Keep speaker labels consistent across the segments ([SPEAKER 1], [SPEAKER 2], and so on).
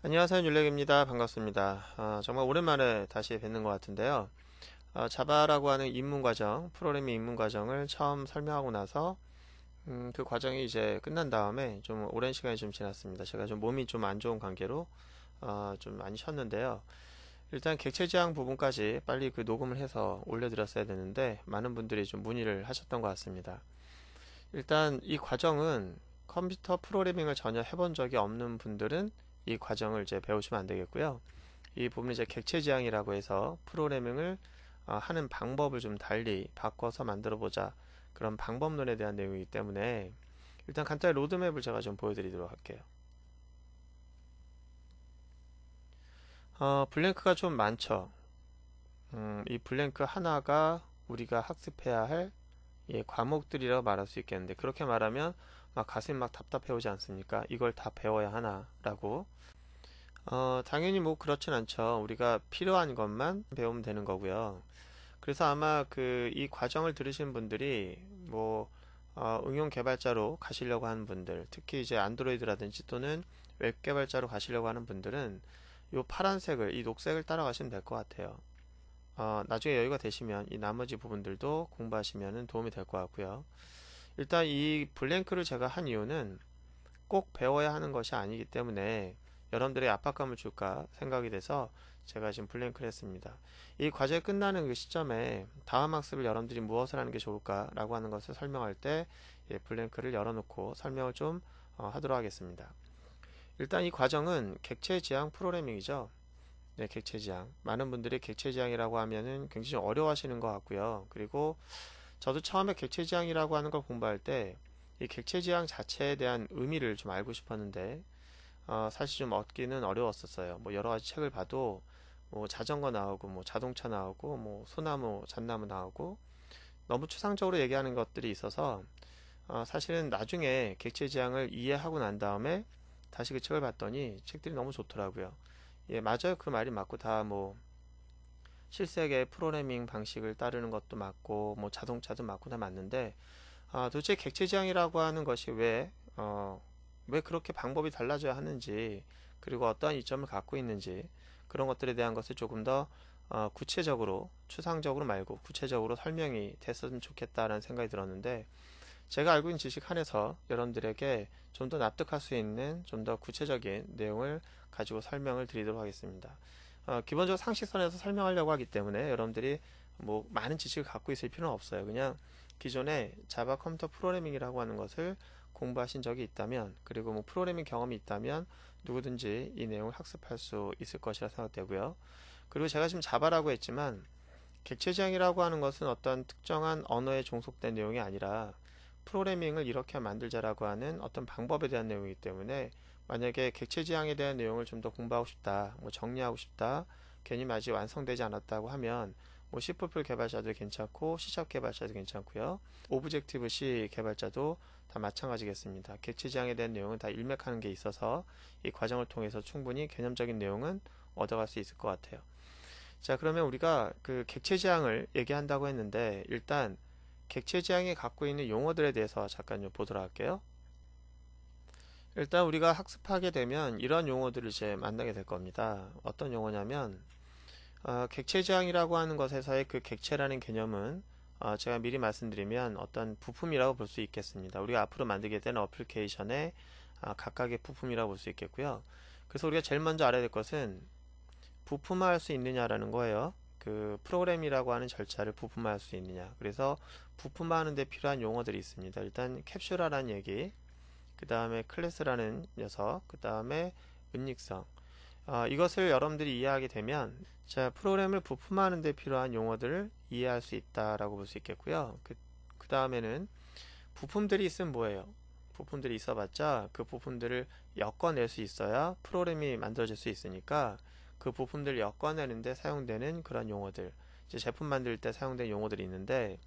[SPEAKER 1] 안녕하세요 율렉입니다. 반갑습니다. 아, 정말 오랜만에 다시 뵙는 것 같은데요. 아, 자바라고 하는 입문 과정 프로그래밍 입문 과정을 처음 설명하고 나서 음, 그 과정이 이제 끝난 다음에 좀 오랜 시간이 좀 지났습니다. 제가 좀 몸이 좀 안 좋은 관계로 어, 좀 많이 쉬었는데요. 일단 객체 지향 부분까지 빨리 그 녹음을 해서 올려드렸어야 되는데 많은 분들이 좀 문의를 하셨던 것 같습니다. 일단 이 과정은 컴퓨터 프로그래밍을 전혀 해본 적이 없는 분들은 이 과정을 이제 배우시면 안 되겠고요. 이 부분은 이제 객체 지향이라고 해서 프로그래밍을 어, 하는 방법을 좀 달리 바꿔서 만들어 보자 그런 방법론에 대한 내용이기 때문에 일단 간단히 로드맵을 제가 좀 보여드리도록 할게요. 어, 블랭크가 좀 많죠. 음, 이 블랭크 하나가 우리가 학습해야 할 예, 과목들이라고 말할 수 있겠는데 그렇게 말하면 막 가슴이 막 답답해 오지 않습니까? 이걸 다 배워야 하나라고 어, 당연히 뭐 그렇진 않죠. 우리가 필요한 것만 배우면 되는 거고요. 그래서 아마 그 이 과정을 들으신 분들이 뭐 어, 응용 개발자로 가시려고 하는 분들, 특히 이제 안드로이드라든지 또는 웹 개발자로 가시려고 하는 분들은 이 파란색을, 이 녹색을 따라가시면 될 것 같아요. 어, 나중에 여유가 되시면 이 나머지 부분들도 공부하시면 도움이 될 것 같고요. 일단 이 블랭크를 제가 한 이유는 꼭 배워야 하는 것이 아니기 때문에 여러분들의 압박감을 줄까 생각이 돼서 제가 지금 블랭크를 했습니다. 이 과제 끝나는 그 시점에 다음 학습을 여러분들이 무엇을 하는 게 좋을까라고 하는 것을 설명할 때 예, 블랭크를 열어놓고 설명을 좀 어, 하도록 하겠습니다. 일단 이 과정은 객체 지향 프로그래밍이죠. 네, 객체 지향. 많은 분들이 객체 지향이라고 하면은 굉장히 좀 어려워하시는 것 같고요. 그리고 저도 처음에 객체 지향이라고 하는 걸 공부할 때 이 객체 지향 자체에 대한 의미를 좀 알고 싶었는데 어, 사실 좀 얻기는 어려웠었어요. 뭐 여러 가지 책을 봐도 뭐 자전거 나오고 뭐 자동차 나오고 뭐 소나무, 잣나무 나오고 너무 추상적으로 얘기하는 것들이 있어서 어, 사실은 나중에 객체 지향을 이해하고 난 다음에 다시 그 책을 봤더니 책들이 너무 좋더라고요. 예, 맞아요. 그 말이 맞고 다 뭐 실세계 프로그래밍 방식을 따르는 것도 맞고 뭐 자동차도 맞고 다 맞는데 아, 도대체 객체 지향이라고 하는 것이 왜 어, 왜 그렇게 방법이 달라져야 하는지 그리고 어떠한 이점을 갖고 있는지 그런 것들에 대한 것을 조금 더 어, 구체적으로 추상적으로 말고 구체적으로 설명이 됐으면 좋겠다라는 생각이 들었는데 제가 알고 있는 지식 한에서 여러분들에게 좀 더 납득할 수 있는 좀 더 구체적인 내용을 가지고 설명을 드리도록 하겠습니다. 어, 기본적으로 상식선에서 설명하려고 하기 때문에 여러분들이 뭐 많은 지식을 갖고 있을 필요는 없어요. 그냥 기존에 자바 컴퓨터 프로그래밍이라고 하는 것을 공부하신 적이 있다면 그리고 뭐 프로그래밍 경험이 있다면 누구든지 이 내용을 학습할 수 있을 것이라 생각되고요. 그리고 제가 지금 자바라고 했지만 객체지향이라고 하는 것은 어떤 특정한 언어에 종속된 내용이 아니라 프로그래밍을 이렇게 만들자라고 하는 어떤 방법에 대한 내용이기 때문에 만약에 객체 지향에 대한 내용을 좀 더 공부하고 싶다, 뭐 정리하고 싶다, 괜히 아직 완성되지 않았다고 하면 뭐 C++ 개발자도 괜찮고 C# 개발자도 괜찮고요. 오브젝티브 C 개발자도 다 마찬가지겠습니다. 객체 지향에 대한 내용은 다 일맥하는 게 있어서 이 과정을 통해서 충분히 개념적인 내용은 얻어갈 수 있을 것 같아요. 자, 그러면 우리가 그 객체 지향을 얘기한다고 했는데 일단 객체 지향이 갖고 있는 용어들에 대해서 잠깐 좀 보도록 할게요. 일단 우리가 학습하게 되면 이런 용어들을 이제 만나게 될 겁니다. 어떤 용어냐면 어, 객체 지향이라고 하는 것에서의 그 객체라는 개념은 어, 제가 미리 말씀드리면 어떤 부품이라고 볼 수 있겠습니다. 우리가 앞으로 만들게 되는 어플리케이션의 어, 각각의 부품이라고 볼 수 있겠고요. 그래서 우리가 제일 먼저 알아야 될 것은 부품화할 수 있느냐라는 거예요. 그 프로그램이라고 하는 절차를 부품화할 수 있느냐. 그래서 부품화하는 데 필요한 용어들이 있습니다. 일단 캡슐화라는 얘기, 그 다음에 클래스라는 녀석, 그 다음에 은닉성. 어, 이것을 여러분들이 이해하게 되면 자 프로그램을 부품화하는 데 필요한 용어들을 이해할 수 있다라고 볼 수 있겠고요. 그, 그 다음에는 부품들이 있으면 뭐예요? 부품들이 있어봤자 그 부품들을 엮어낼 수 있어야 프로그램이 만들어질 수 있으니까 그 부품들을 엮어내는데 사용되는 그런 용어들 이제 제품 만들 때 사용된 용어들이 있는데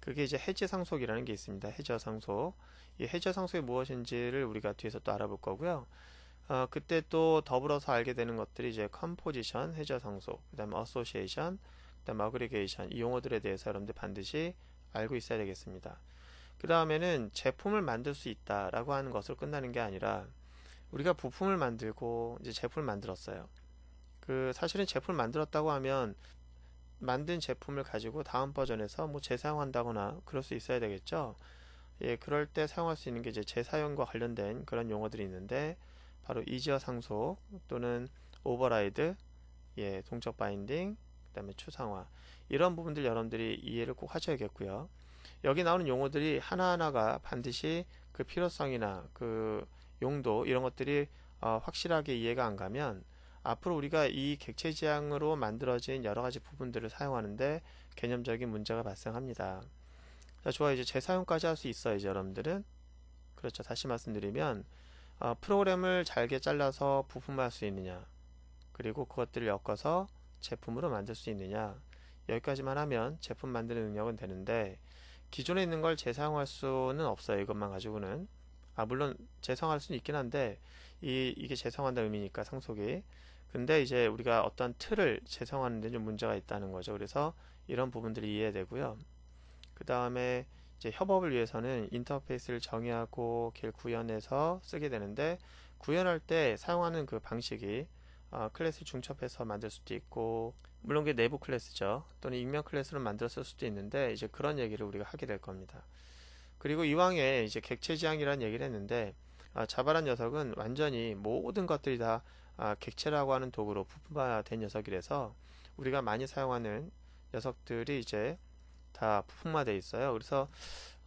[SPEAKER 1] 그게 이제 해제 상속이라는 게 있습니다. 해저 상속 이 해저 상속이 무엇인지를 우리가 뒤에서 또 알아볼 거고요. 어, 그때 또 더불어서 알게 되는 것들이 이제 컴포지션, 해저 상속, 그 다음에 어소시에이션, 그 다음에 어그리게이션 이 용어들에 대해서 여러분들 반드시 알고 있어야 되겠습니다. 그 다음에는 제품을 만들 수 있다라고 하는 것으로 끝나는 게 아니라 우리가 부품을 만들고 이제 제품을 만들었어요. 그 사실은 제품을 만들었다고 하면 만든 제품을 가지고 다음 버전에서 뭐 재사용한다거나 그럴 수 있어야 되겠죠. 예, 그럴 때 사용할 수 있는 게 이제 재사용과 관련된 그런 용어들이 있는데 바로 이지어 상속 또는 오버라이드, 예, 동적 바인딩, 그다음에 추상화 이런 부분들 여러분들이 이해를 꼭 하셔야겠고요. 여기 나오는 용어들이 하나하나가 반드시 그 필요성이나 그 용도 이런 것들이 어, 확실하게 이해가 안 가면 앞으로 우리가 이 객체 지향으로 만들어진 여러 가지 부분들을 사용하는데 개념적인 문제가 발생합니다. 자, 좋아 이제 재사용까지 할 수 있어요, 이제 여러분들은. 그렇죠. 다시 말씀드리면 어, 프로그램을 잘게 잘라서 부품화할 수 있느냐, 그리고 그것들을 엮어서 제품으로 만들 수 있느냐, 여기까지만 하면 제품 만드는 능력은 되는데 기존에 있는 걸 재사용할 수는 없어요. 이것만 가지고는. 아, 물론 재사용할 수는 있긴 한데 이, 이게 재사용한다는 의미니까 상속이. 근데 이제 우리가 어떤 틀을 재사용하는 데 좀 문제가 있다는 거죠. 그래서 이런 부분들이 이해되고요. 그 다음에 이제 협업을 위해서는 인터페이스를 정의하고 걔를 구현해서 쓰게 되는데 구현할 때 사용하는 그 방식이 어, 클래스 중첩해서 만들 수도 있고 물론 그게 내부 클래스죠. 또는 익명 클래스로 만들었을 수도 있는데 이제 그런 얘기를 우리가 하게 될 겁니다. 그리고 이왕에 이제 객체 지향이라는 얘기를 했는데 아, 자바란 녀석은 완전히 모든 것들이 다 아, 객체라고 하는 도구로 부품화된 녀석이라서 우리가 많이 사용하는 녀석들이 이제 다 부품화되어 있어요. 그래서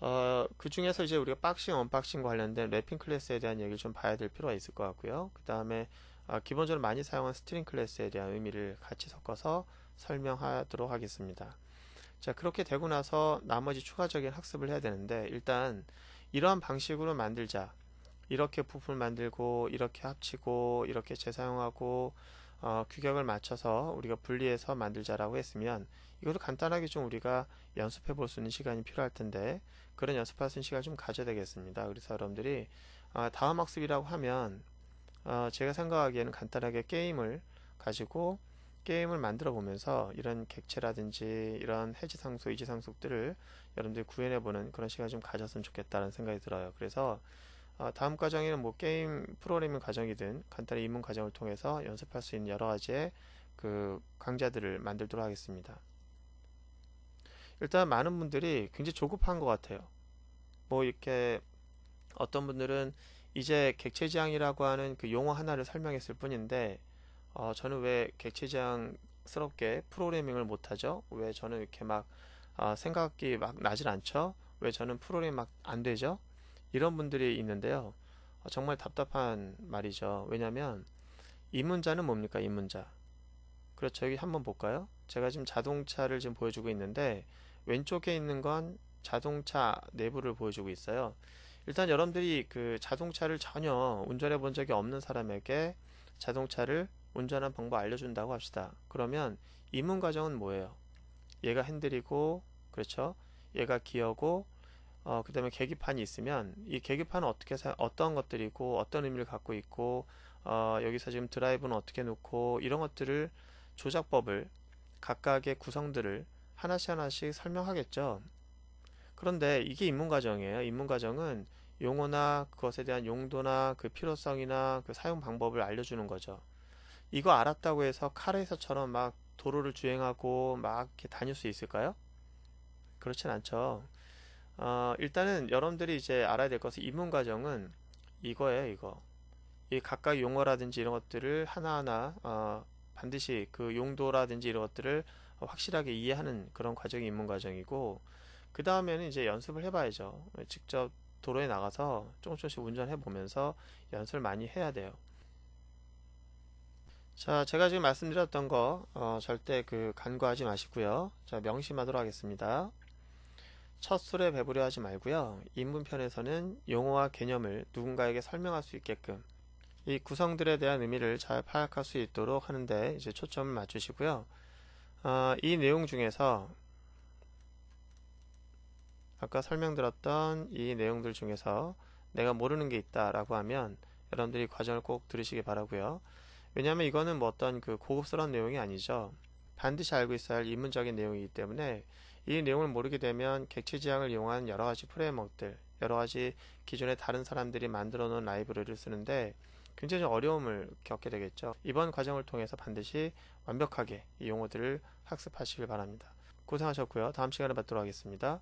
[SPEAKER 1] 어, 그 중에서 이제 우리가 박싱, 언박싱 관련된 랩핑 클래스에 대한 얘기를 좀 봐야 될 필요가 있을 것 같고요. 그 다음에 어, 기본적으로 많이 사용한 스트링 클래스에 대한 의미를 같이 섞어서 설명하도록 하겠습니다. 자, 그렇게 되고 나서 나머지 추가적인 학습을 해야 되는데 일단 이러한 방식으로 만들자. 이렇게 부품을 만들고 이렇게 합치고 이렇게 재사용하고 어, 규격을 맞춰서 우리가 분리해서 만들자라고 했으면 이것도 간단하게 좀 우리가 연습해 볼 수 있는 시간이 필요할 텐데 그런 연습할 수 있는 시간을 좀 가져야 되겠습니다. 그래서 여러분들이 어, 다음 학습이라고 하면 어, 제가 생각하기에는 간단하게 게임을 가지고 게임을 만들어 보면서 이런 객체라든지 이런 해지 상속, 이지 상속들을 여러분들이 구현해 보는 그런 시간 좀 가졌으면 좋겠다는 생각이 들어요. 그래서 어, 다음 과정에는 뭐 게임 프로그래밍 과정이든 간단히 입문 과정을 통해서 연습할 수 있는 여러 가지의 그 강좌들을 만들도록 하겠습니다. 일단 많은 분들이 굉장히 조급한 것 같아요. 뭐 이렇게 어떤 분들은 이제 객체지향이라고 하는 그 용어 하나를 설명했을 뿐인데 어, 저는 왜 객체지향스럽게 프로그래밍을 못하죠? 왜 저는 이렇게 막 어, 생각이 막 나질 않죠? 왜 저는 프로그래밍 막 안 되죠? 이런 분들이 있는데요. 어, 정말 답답한 말이죠. 왜냐하면 이 문자는 뭡니까? 이 문자. 그렇죠. 여기 한번 볼까요? 제가 지금 자동차를 지금 보여주고 있는데 왼쪽에 있는 건 자동차 내부를 보여주고 있어요. 일단 여러분들이 그 자동차를 전혀 운전해 본 적이 없는 사람에게 자동차를 운전하는 방법 알려준다고 합시다. 그러면 입문 과정은 뭐예요? 얘가 핸들이고, 그렇죠? 얘가 기어고, 어, 그 다음에 계기판이 있으면 이 계기판은 어떻게 사, 어떤 것들이고 어떤 의미를 갖고 있고 어, 여기서 지금 드라이브는 어떻게 놓고 이런 것들을 조작법을 각각의 구성들을 하나씩 하나씩 설명하겠죠. 그런데 이게 입문 과정이에요. 입문 과정은 용어나 그것에 대한 용도나 그 필요성이나 그 사용 방법을 알려주는 거죠. 이거 알았다고 해서 카레에서처럼 막 도로를 주행하고 막 이렇게 다닐 수 있을까요? 그렇진 않죠. 어, 일단은 여러분들이 이제 알아야 될 것은 입문 과정은 이거예요, 이거. 이 각각 용어라든지 이런 것들을 하나하나 어, 반드시 그 용도라든지 이런 것들을 확실하게 이해하는 그런 과정이 입문 과정이고 그 다음에는 이제 연습을 해봐야죠. 직접 도로에 나가서 조금 조금씩 운전해 보면서 연습을 많이 해야 돼요. 자, 제가 지금 말씀드렸던 거 어, 절대 그 간과하지 마시고요. 자, 명심하도록 하겠습니다. 첫 술에 배부려 하지 말고요. 인문편에서는 용어와 개념을 누군가에게 설명할 수 있게끔 이 구성들에 대한 의미를 잘 파악할 수 있도록 하는데 이제 초점을 맞추시고요. 어, 이 내용 중에서 아까 설명드렸던 이 내용들 중에서 내가 모르는 게 있다라고 하면 여러분들이 과정을 꼭 들으시기 바라고요. 왜냐하면 이거는 뭐 어떤 그 고급스러운 내용이 아니죠. 반드시 알고 있어야 할 입문적인 내용이기 때문에 이 내용을 모르게 되면 객체 지향을 이용한 여러 가지 프레임워크들, 여러 가지 기존에 다른 사람들이 만들어 놓은 라이브러리를 쓰는데 굉장히 좀 어려움을 겪게 되겠죠. 이번 과정을 통해서 반드시 완벽하게 이 용어들을 학습하시길 바랍니다. 고생하셨고요. 다음 시간에 뵙도록 하겠습니다.